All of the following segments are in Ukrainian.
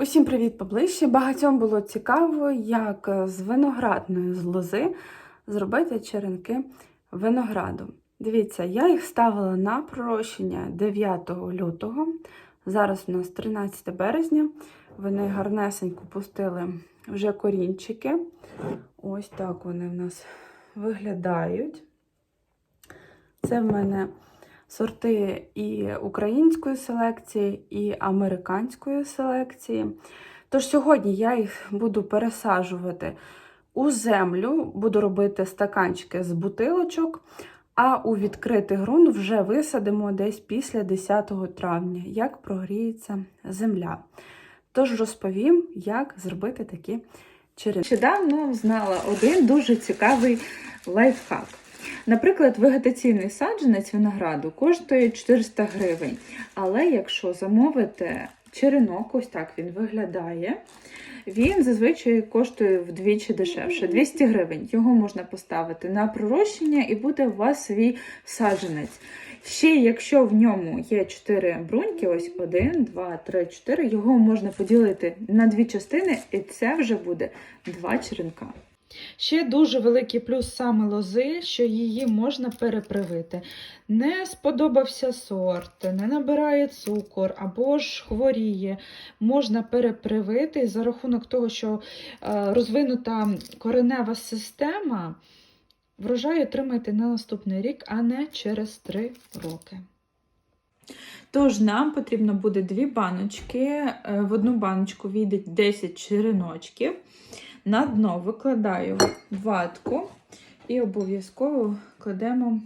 Усім привіт поближче. Багатьом було цікаво, як з виноградної з лози зробити черенки винограду. Дивіться, я їх ставила на пророщення 9 лютого. Зараз у нас 13 березня. Вони гарнесенько пустили вже корінчики. Ось так вони в нас виглядають. Це в мене сорти і української селекції, і американської селекції. Тож сьогодні я їх буду пересаджувати у землю, буду робити стаканчики з бутилочок, а у відкритий ґрунт вже висадимо десь після 10 травня, як прогріється земля. Тож розповім, як зробити такі черенки. Нещодавно знала один дуже цікавий лайфхак. Наприклад, вегетаційний саджанець винограду коштує 400 гривень. Але якщо замовити черенок, ось так він виглядає, він зазвичай коштує вдвічі дешевше 200 гривень. Його можна поставити на пророщення і буде у вас свій саджанець. Ще якщо в ньому є 4 бруньки, ось 1, 2, 3, 4, його можна поділити на дві частини, і це вже буде два черенка. Ще дуже великий плюс саме лози, що її можна перепривити. Не сподобався сорт, не набирає цукор або ж хворіє. Можна перепривити за рахунок того, що е, розвинута коренева система, врожай отримаєте на наступний рік, а не через 3 роки. Тож нам потрібно буде дві баночки. Е, В одну баночку війде 10 череночків. На дно викладаю ватку і обов'язково кладемо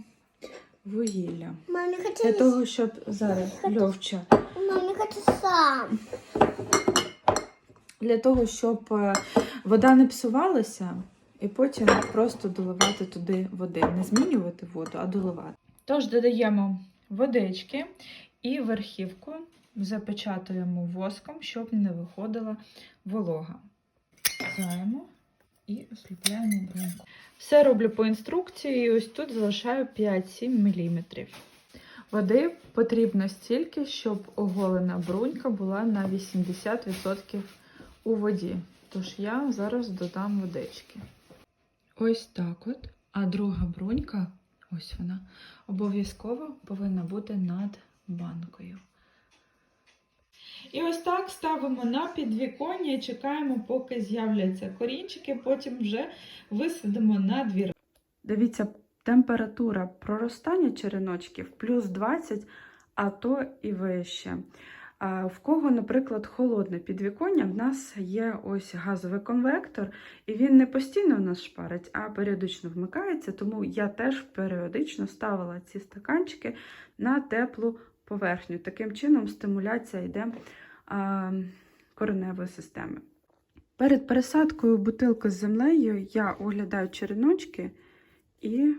вугілля. Мамі Для того, щоб зараз льовча. мамі хочу сам. Для того, щоб е, вода не псувалася, і потім просто доливати туди води. Не змінювати воду, а доливати. Тож додаємо водички і верхівку запечатуємо воском, щоб не виходила волога. Заємо і осліпляємо бруньку. Все роблю по інструкції, ось тут залишаю 5-7 мм. Води потрібно стільки, щоб оголена брунька була на 80% у воді. Тож я зараз додам водички. Ось так от. А друга брунька, ось вона, обов'язково повинна бути над банкою. І ось так ставимо на підвіконня і чекаємо, поки з'являться корінчики, потім вже висадимо на двір. Дивіться, температура проростання череночків плюс 20, а то і вище. В кого, наприклад, холодне підвіконня, в нас є ось газовий конвектор, і він не постійно у нас шпарить, а періодично вмикається, тому я теж періодично ставила ці стаканчики на теплу поверхню. Таким чином стимуляція йде кореневої системи. Перед пересадкою бутилки з землею я оглядаю череночки і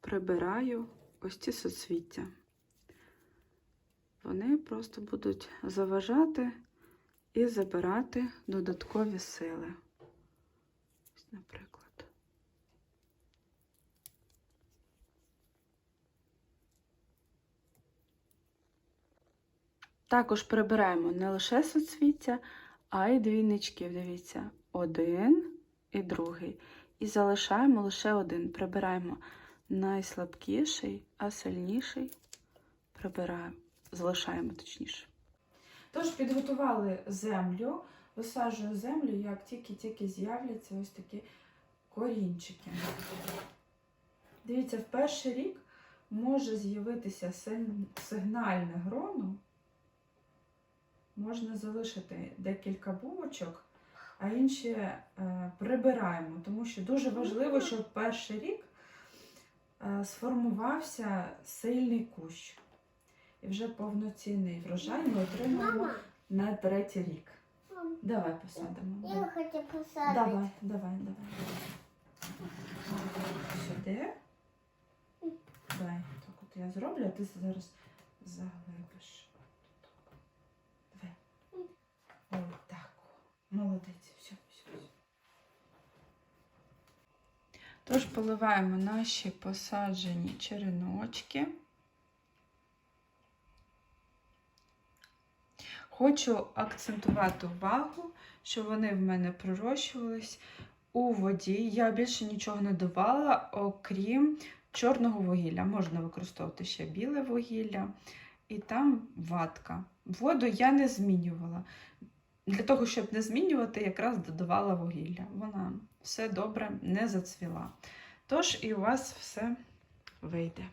прибираю ось ці соцвіття. Вони просто будуть заважати і забирати додаткові сили. Ось, наприклад. Також прибираємо не лише соцвіття, а й двійничків. Дивіться, один і другий. І залишаємо лише один. Прибираємо найслабкіший, а сильніший прибираємо, залишаємо точніше. Тож підготували землю, висаджую землю, як тільки-тільки з'являться ось такі корінчики. Дивіться, в перший рік може з'явитися сигн- сигнальне гроно. Можна залишити декілька бубочок, а інші е, прибираємо, тому що дуже важливо, щоб перший рік е, сформувався сильний кущ. І вже повноцінний врожай ми отримаємо на третій рік. Давай посадимо. я хочу посадити. Давай, давай, давай. Сюди. Давай, так от я зроблю, а ти зараз заглибиш. Давай. Ой, так. Молодець, все, все, все. Тож поливаємо наші посаджені череночки. Хочу акцентувати увагу, що вони в мене пророщувались у воді. Я більше нічого не давала, окрім чорного вугілля. Можна використовувати ще біле вугілля, і там ватка. Воду я не змінювала. Для того, щоб не змінювати, якраз додавала вугілля. Вона все добре не зацвіла. Тож і у вас все вийде.